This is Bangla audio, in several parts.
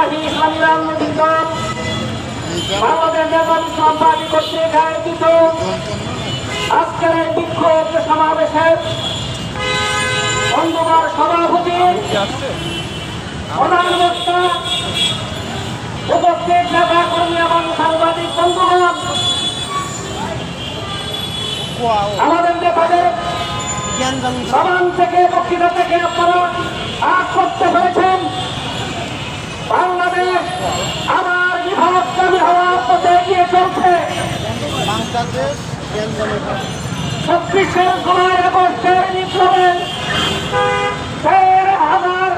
ঐতিহ্যবাহী ইসলামী রাজনৈতিক দল বাংলাদেশ সমাবেশের অন্ধকার সভাপতি, প্রধান বক্তা, উপস্থিত নেতা কর্মী এবং আমাদের নেতাদের সমান থেকে, বক্তৃতা থেকে আপনারা আজ করতে পেরেছেন। বাংলাদেশ আমার বিভাগকামী হওয়ার পথে এগিয়ে চলছে। ছত্রিশের জুলাই আগস্টের বিপ্লবে দেড় হাজার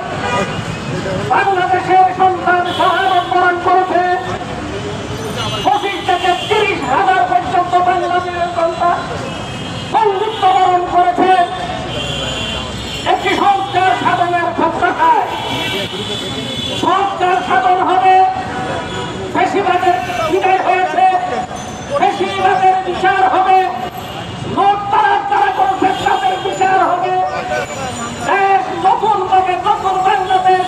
বাংলাদেশের সন্তান শাহাদত বরণ করেছে। পঁচিশ থেকে তিরিশ হাজার পর্যন্ত বাংলাদেশের সন্তান বন্ধুত্ব বরণ করেছে। একটি সংস্কার সাধনের প্রত্যাশায় সংস্কার সাধন হবে। বেশিরভাগের বিদায় হয়েছে। বেশিরভাগের বিচার হবে। লোক তারা তারা করছে তাদের হবে। দেশ নতুন ভাবে নতুন বাংলাদেশ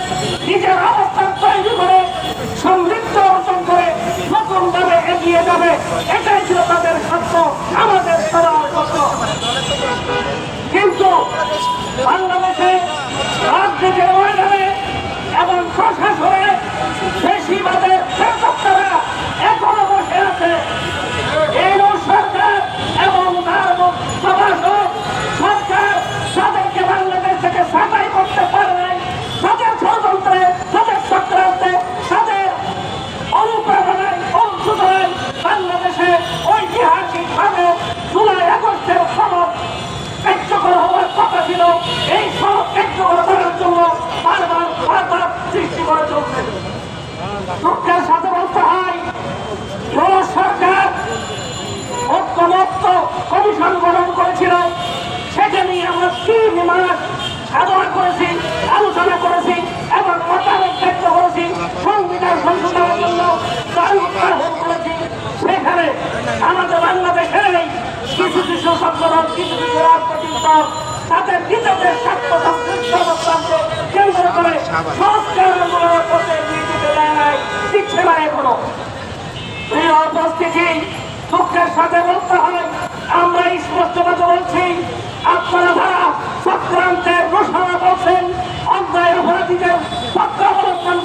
নিজের অবস্থান তৈরি করে, সমৃদ্ধ অর্জন করে নতুন এগিয়ে যাবে। এটাই ছিল তাদের সত্য আমাদের সবার কিন্তু বাংলাদেশে রাজনীতির ময়দানে এবং প্রশাসনে বেশিরভাগের শাসকরা এখনও বসে আছে এই সরকার এবং তার প্রশাসক সরকার তাদেরকে বাংলাদেশ থেকে ছাঁটাই করতে পারে নাই তাদের ষড়যন্ত্রে তাদের চক্রান্তে তাদের অনুপ্রেরণায় অনুসূচনায় বাংলাদেশে ঐতিহাসিকভাবে জুলাই আগস্টের সনদ কার্যকর হওয়ার কথা ছিল এই সনদ কার্যকর করার জন্য বারবার বারবার সৃষ্টি করে চলছে দুঃখের সাথে বলতে হয় কোন সরকার ঐক্যমত্য কমিশন গঠন করেছিল সেটা নিয়ে আমরা তিন মাস সাধনা করেছি আলোচনা করেছি এবং মতামত ব্যক্ত করেছি সংবিধান সংশোধনের জন্য দাবি উত্থাপন করেছি সেখানে আমাদের বাংলাদেশের এই কিছু কিছু সংগঠন কিছু কিছু রাজনৈতিক দল তাদের নিজেদের স্বার্থ সংশ্লিষ্ট অবস্থানকে কেন্দ্র করে সংস্কার আন্দোলনের পথে এগিয়ে দেয় নাই দিচ্ছে না এখনও। প্রিয় উপস্থিতি দুঃখের সাথে বলতে হয় আমরা স্পষ্ট কথা বলছি আপনারা যারা চক্রান্তের ঘোষণা করছেন অন্যায় অপরাধীদের পক্ষ অবলম্বন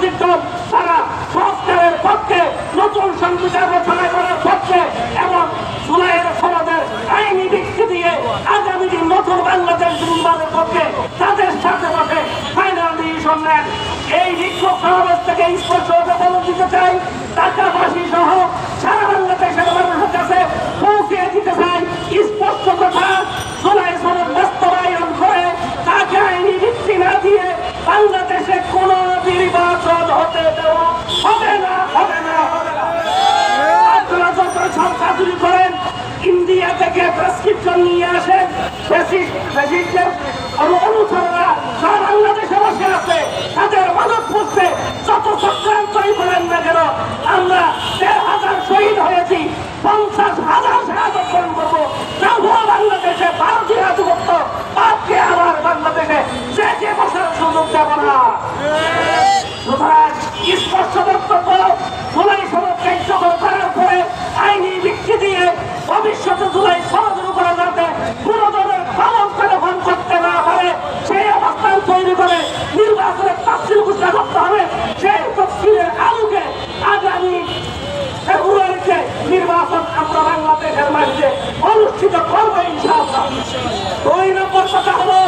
বিভিন্ন তারা সংস্কারের পক্ষে নতুন সংবিধান রচনা করার পক্ষে এবং জুলাইয়ের সমাজের আইনি ভিত্তি দিয়ে আগামী দিন নতুন বাংলাদেশ নির্মাণের পক্ষে তাদের সাথে বসে ফাইনাল ডিসিশন নেন। এই বিক্ষোভ সমাবেশ থেকে স্পষ্ট বলে দিতে চাই ঢাকাবাসী সহ সারা বাংলাদেশের মানুষের কাছে পৌঁছে দিতে চাই স্পষ্ট কথা। জুলাই সনদ বাস্তবায়ন করে তাকে আইনি ভিত্তি না দিয়ে বাংলাদেশে কোন নির্বাচন হতে দেওয়া হবে না হবে না হবে না আপনারা যত ছাত্রী করেন ইন্ডিয়া থেকে প্রেসক্রিপশন নিয়ে ফেসিস্টের অনুসারীরা যারা বাংলাদেশে বসে আছে, তাদের মাদক পুষতে যত চক্রান্তই করেন না কেন, আমরা দেড় হাজার শহীদ হয়েছি, পঞ্চাশ হাজার শাহাদত গ্রহণ করব। তারপর বাংলাদেশে ভারতীয় আধিপত্য বাদকে আবার বাংলাদেশে যে যে বসার সুযোগ দেব না। সুতরাং স্পষ্ট বক্তব্য জুলাই সনদ কার্যকর করার পরে আইনি ভিত্তি দিয়ে ভবিষ্যতে জুলাই সনদের উপরে যাতে কোন ধরনের পালন টেলিফোন করতে না পারে সেই অবস্থান তৈরি করে নির্বাচনের তফসিল ঘোষণা করতে হবে সেই তফসিলের আলোকে আগামী ফেব্রুয়ারিতে নির্বাচন আমরা বাংলাদেশের মাটিতে অনুষ্ঠিত করব ইনশাআল্লাহ দুই নম্বর কথা হলো,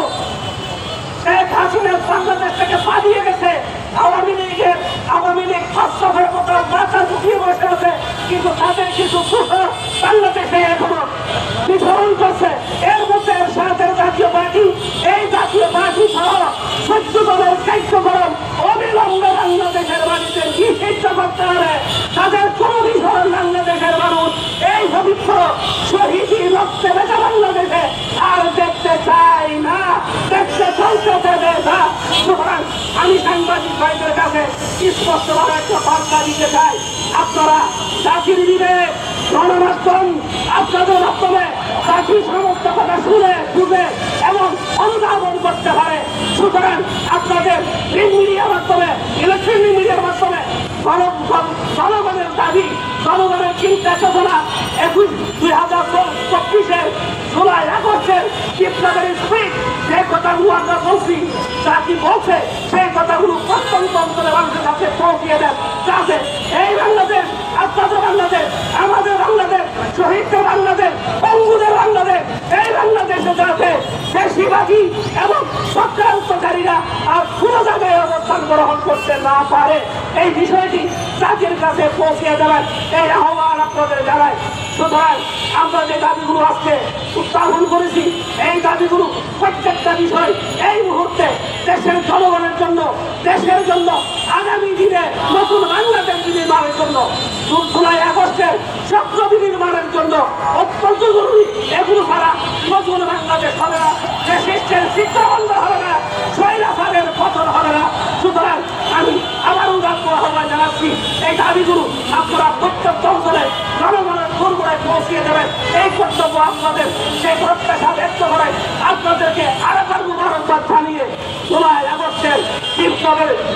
শেখ হাসিনা বাংলাদেশ থেকে পালিয়ে গেছে। আওয়ামী লীগের, আওয়ামী লীগ ফাঁসের মতো মাথা ঝুঁকিয়ে বসে আছে, কিন্তু তাদের কিছু বাংলাদেশে এখনও বিতরণ করছে। এর মধ্যে সাথের জাতীয় পার্টি এই জাতীয় পার্টি সহ সহ্য দলের কার্যক্রম অবিলম্বে বাংলাদেশের বাড়িতে নিষিদ্ধ করতে হবে তাদের কোন বিধরণ বাংলাদেশের মানুষ এই পবিত্র শহীদি রক্তে বেঁচে বাংলাদেশে আর দেখতে চাই না দেখতে চলতে দেবে না সুতরাং স্পষ্টভাবে একটা বার্তা দিতে চাই। আপনারা চাকরি দিবে, গণমাধ্যম আপনাদের মাধ্যমে চাকরি সমস্ত কথা শুনে, বুঝে এবং অনুধাবন করতে পারে। সুতরাং আপনাদের প্রিন্ট মিডিয়ার মাধ্যমে ইলেকট্রনিক মিডিয়ার মাধ্যমে জন- জন- জনগণের দাবি, জনগণের চিন্তা চেতনা একুশ দুই হাজার চব্বিশের জুলাই আগস্টের বিপ্লবের স্পিড এই বাংলাদেশ আপনাদের বাংলাদেশ, আমাদের এবং চক্রান্তকারীরা আর কোনো গ্রহণ করতে না পারে। এই বিষয়টি জাতির কাছে পৌঁছিয়ে দেবেন। এই আহ্বান আপনাদের জানাই। সুতরাং আমরা যে দাবিগুলো আজকে উত্থাপন করেছি, এই দাবিগুলো প্রত্যেকটা বিষয় এই মুহূর্তে দেশের জনগণের জন্য, দেশের জন্য, আগামী দিনে, নতুন বাংলাদেশ নির্মাণের জন্য, জুন, জুলাই আগস্টের চক্র নির্মাণের জন্য অত্যন্ত জরুরি। এগুলো ছাড়া নতুন বাংলাদেশ হবে না দেশের চিত্রবন্ধ হবে না শৈলাসারের পতন হবে না। সুতরাং আমি আবারও আহ্বান জানাচ্ছি, এই দাবিগুলো দুর্গড়ায় দেবেন। এই কর্তব্য আপনাদের, সেই প্রত্যাশা ব্যক্ত করে আপনাদেরকে আরেকবার মুবারকবাদ জানিয়ে জুলাই আগস্টের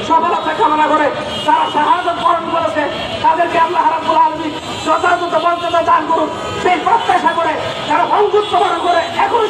সফলতা কামনা করে তারা শাহাদত বরণ করেছে, তাদেরকে আল্লাহ রাব্বুল আলমী যথাযথ মর্যাদা দান করুন। সেই প্রত্যাশা করে তারা বন্ধুত্ব বরণ করে এখনও